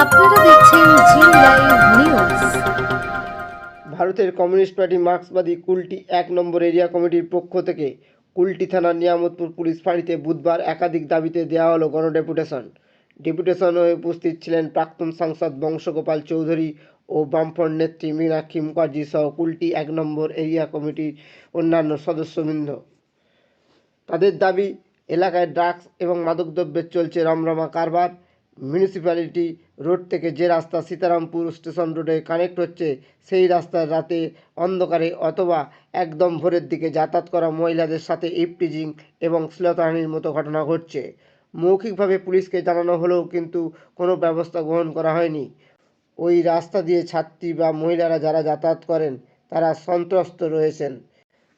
আপনারা দেখছেন Zee live news ভারতের কমিউনিস্ট পার্টি মার্ক্সবাদী কুলটি এক নম্বর এরিয়া কমিটির পক্ষ থেকে কুলটি থানার নিয়ামতপুর পুলিশ ফাঁড়িতে বুধবার একাধিক দাবিতে দেওয়া হলো গণডেপুটেশন। ডেপুটেশন হয়ে উপস্থিত ছিলেন প্রাক্তন সাংসদ বংশগোপাল চৌধুরী ও বামফ্রন্ট নেত্রী মীনাক্ষী মুখার্জি সহ কুলটি এক নম্বর এরিয়া কমিটির অন্যান্য সদস্যবৃন্দ। তাদের দাবি, এলাকায় ড্রাগস এবং মাদকদ্রব্যের চলছে রমরমা কারবার। মিউনিসিপ্যালিটি রোড থেকে যে রাস্তা সীতারামপুর স্টেশন রোডে কানেক্ট হচ্ছে, সেই রাস্তার রাতে অন্ধকারে অথবা একদম ভোরের দিকে যাতায়াত করা মহিলাদের সাথে ইপটিজিং এবং শ্লীলতাহানির মতো ঘটনা ঘটছে। মৌখিকভাবে পুলিশকে জানানো হলেও কিন্তু কোনো ব্যবস্থা গ্রহণ করা হয়নি। ওই রাস্তা দিয়ে ছাত্রী বা মহিলারা যারা যাতায়াত করেন, তারা সন্ত্রস্ত রয়েছেন।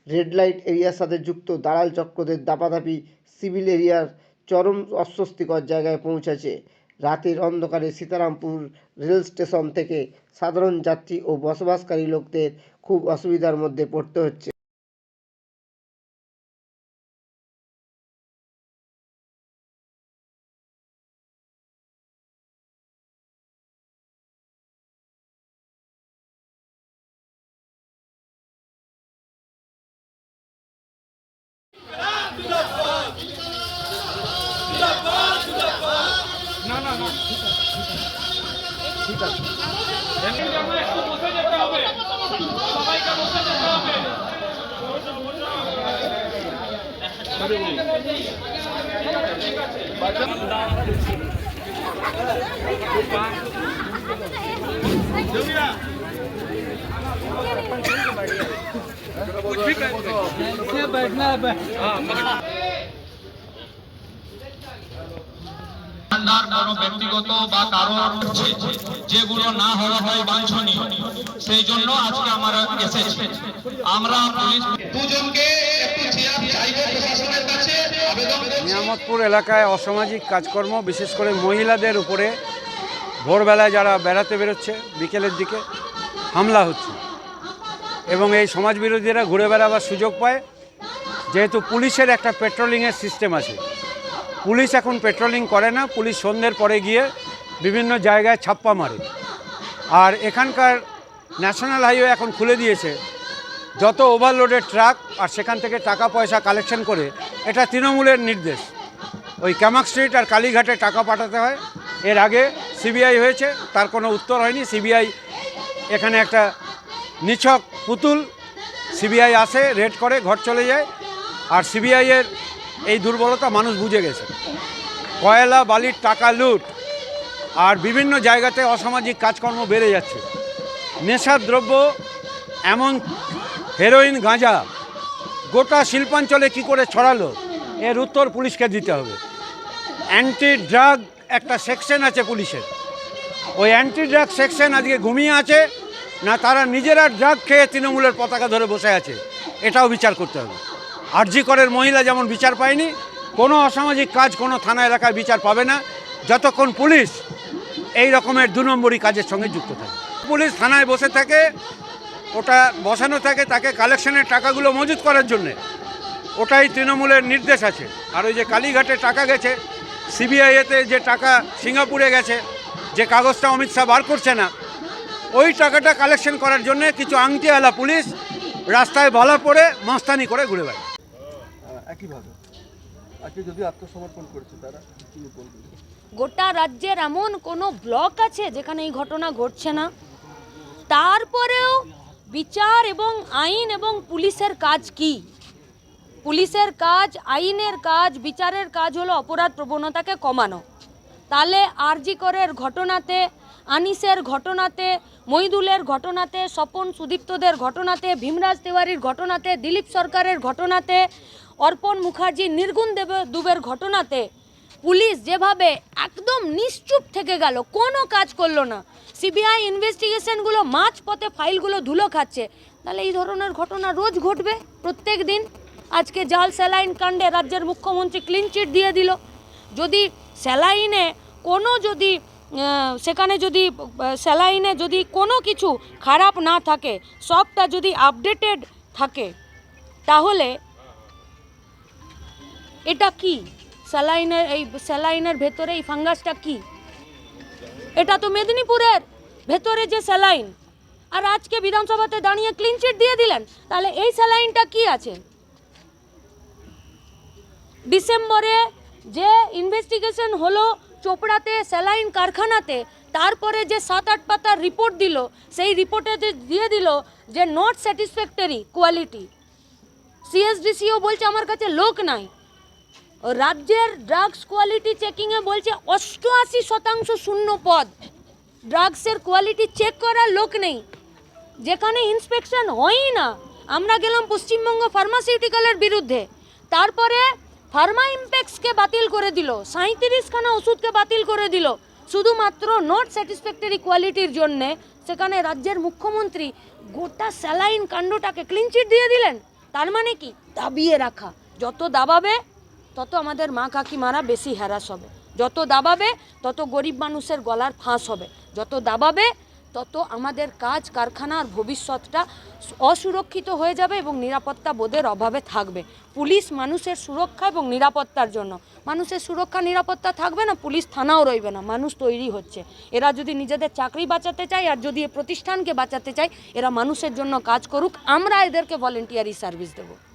রেড লাইট এরিয়ার সাথে যুক্ত দালাল চক্রদের দাপাদাপি সিভিল এরিয়ার চরম অস্বস্তিকর জায়গায় পৌঁছেছে। রাতের অন্ধকারে সীতারামপুর রেল স্টেশন থেকে সাধারণ যাত্রী ও বসবাসকারী লোকদের খুব অসুবিধার মধ্যে পড়তে হচ্ছে। আমরা একটু বসে যেতে হবে সবাইকে দোকানদার কোনো ব্যক্তিগত বা কারও হচ্ছে যেগুলো না হওয়া হয় বাঞ্ছনীয়। সেই জন্য আজকে আমরা এসেছি। আমরা পুলিশ দুজনকে একটু চেয়ার চাইব প্রশাসনের কাছে আবেদন নিয়ামতপুর এলাকায় অসামাজিক কাজকর্ম বিশেষ করে মহিলাদের উপরে ভোরবেলায় যারা বেড়াতে বেরোচ্ছে বিকেলের দিকে হামলা হচ্ছে। এবং এই সমাজ বিরোধীরা ঘুরে বেড়াবার সুযোগ পায়। যেহেতু পুলিশের একটা পেট্রোলিংয়ের সিস্টেম আছে। পুলিশ এখন পেট্রোলিং করে না, পুলিশ সন্ধ্যের পরে গিয়ে বিভিন্ন জায়গায় ছাপ্পা মারে। আর এখানকার ন্যাশনাল হাইওয়ে এখন খুলে দিয়েছে। যত ওভারলোডেড ট্রাক আর সেখান থেকে টাকা পয়সা কালেকশন করে, এটা তৃণমূলের নির্দেশ। ওই ক্যামাক স্ট্রিট আর কালীঘাটে টাকা পাঠাতে হয়। এর আগে সিবিআই হয়েছে, তার কোনো উত্তর হয়নি। সিবিআই এখানে একটা নিছক পুতুল সিবিআই আসে রেড করে, ঘর চলে যায়। আর সিবিআইয়ের এই দুর্বলতা মানুষ বুঝে গেছে। কয়লা, বালির টাকা লুট আর বিভিন্ন জায়গাতে অসামাজিক কাজকর্ম বেড়ে যাচ্ছে। নেশার দ্রব্য এমন হেরোইন গাঁজা, গোটা শিল্পাঞ্চলে কি করে ছড়ালো? এর উত্তর পুলিশকে দিতে হবে। অ্যান্টি ড্রাগ একটা সেকশন আছে পুলিশের। ওই অ্যান্টি ড্রাগ সেকশন আজকে ঘুমিয়ে আছে, না তারা নিজেরা ড্রাগ খেয়ে তৃণমূলের পতাকা ধরে বসে আছে, এটাও বিচার করতে হবে। আরজি করের মহিলা যেমন বিচার পায়নি কোনো অসামাজিক কাজ কোনো থানা এলাকায় বিচার পাবে না। যতক্ষণ পুলিশ এই রকমের দু নম্বরই কাজের সঙ্গে যুক্ত থাকে। পুলিশ থানায় বসে থাকে, ওটা বসানো থাকে তাকে কালেকশনের টাকাগুলো মজুত করার জন্যে। ওটাই তৃণমূলের নির্দেশ আছে। আর ওই যে কালীঘাটে টাকা গেছে, সিবিআইতে যে টাকা সিঙ্গাপুরে গেছে, যে কাগজটা অমিত শাহ বার করছে না, ওই টাকাটা কালেকশন করার জন্য কিছু আংটিওয়ালা পুলিশ রাস্তায় ভালা পড়ে, মস্তানি করে ঘুরে বেড়ায়। একইভাবে আজকে যদি আত্মসমর্পণ করেছে তারা গোটা রাজ্যের এমন কোনো ব্লক আছে যেখানে এই ঘটনা ঘটছে না? তারপরেও বিচার এবং আইন এবং পুলিশের কাজ কি? পুলিশের কাজ, আইনের কাজ, বিচারের কাজ হলো অপরাধ প্রবণতাকে কমানো। তাহলে আরজি করের ঘটনাতে, আনিসের ঘটনাতে, মইদুলের ঘটনাতে, স্বপন সুদীপ্তদের ঘটনাতে, ভীমরাজ তিওয়ারির ঘটনাতে, দিলীপ সরকারের ঘটনাতে অর্পণ মুখার্জি নির্গুণ দেব দুবের ঘটনাতে। পুলিশ যেভাবে একদম নিশ্চুপ থেকে গেল, কোনো কাজ করল না। সিবিআই ইনভেস্টিগেশনগুলো মাঝ পথে ফাইলগুলো ধুলো খাচ্ছে। তাহলে এই ধরনের ঘটনা রোজ ঘটবে প্রত্যেক দিন। আজকে জাল স্যালাইন কাণ্ডে রাজ্যের মুখ্যমন্ত্রী ক্লিন চিট দিয়ে দিল। যদি স্যালাইনে কোনো যদি সেখানে যদি স্যালাইনে যদি কোনো কিছু খারাপ না থাকে, সবটা যদি আপডেটেড থাকে, তাহলে এটা কি? স্যালাইনের এই স্যালাইনের ভেতরে এই ফাঙ্গাসটা কি? এটা তো মেদিনীপুরের ভেতরে যে স্যালাইন। আর আজকে বিধানসভাতে দাঁড়িয়ে ক্লিন চিট দিয়ে দিলেন, তাহলে এই স্যালাইনটা কি আছে? ডিসেম্বরে যে ইনভেস্টিগেশন হলো চোপড়াতে, স্যালাইন কারখানাতে, তারপরে যে সাত আট পাতার রিপোর্ট দিল, সেই রিপোর্টে দিয়ে দিল যে নট স্যাটিসফ্যাক্টরি কোয়ালিটি সিএসডিসিও বলছে আমার কাছে লোক নাই। রাজ্যের ড্রাগস কোয়ালিটি চেকিংয়ে বলছে অষ্টআশি শতাংশ শূন্য পদ। ড্রাগসের কোয়ালিটি চেক করার লোক নেই। যেখানে ইন্সপেকশন হয়ই না। আমরা গেলাম পশ্চিমবঙ্গ ফার্মাসিউটিক্যালের বিরুদ্ধে। তারপরে ফার্মা ইম্প্যাক্সকে বাতিল করে দিল। সাঁত্রিশখানা ওষুধকে বাতিল করে দিল। শুধুমাত্র নট স্যাটিসফ্যাক্টরি কোয়ালিটির জন্যে সেখানে রাজ্যের মুখ্যমন্ত্রী গোটা স্যালাইন কাণ্ডটাকে ক্লিনচিট দিয়ে দিলেন। তার মানে কি? দাবিয়ে রাখা। যত দাবাবে তত আমাদের মা কাকিমারা বেশি হ্যারাস হবে। যত দাবাবে, তত গরিব মানুষের গলার ফাঁস হবে। যত দাবাবে, তত আমাদের কাজ কারখানার ভবিষ্যৎটা অসুরক্ষিত হয়ে যাবে এবং নিরাপত্তা বোধের অভাবে থাকবে। পুলিশ মানুষের সুরক্ষা এবং নিরাপত্তার জন্য। মানুষের সুরক্ষা, নিরাপত্তা থাকবে না, পুলিশ থানাও রইবে না। মানুষ তৈরি হচ্ছে। এরা যদি নিজেদের চাকরি বাঁচাতে চায় আর যদি প্রতিষ্ঠানকে বাঁচাতে চায়, এরা মানুষের জন্য কাজ করুক। আমরা এদেরকে ভলেন্টিয়ারি সার্ভিস দেবো।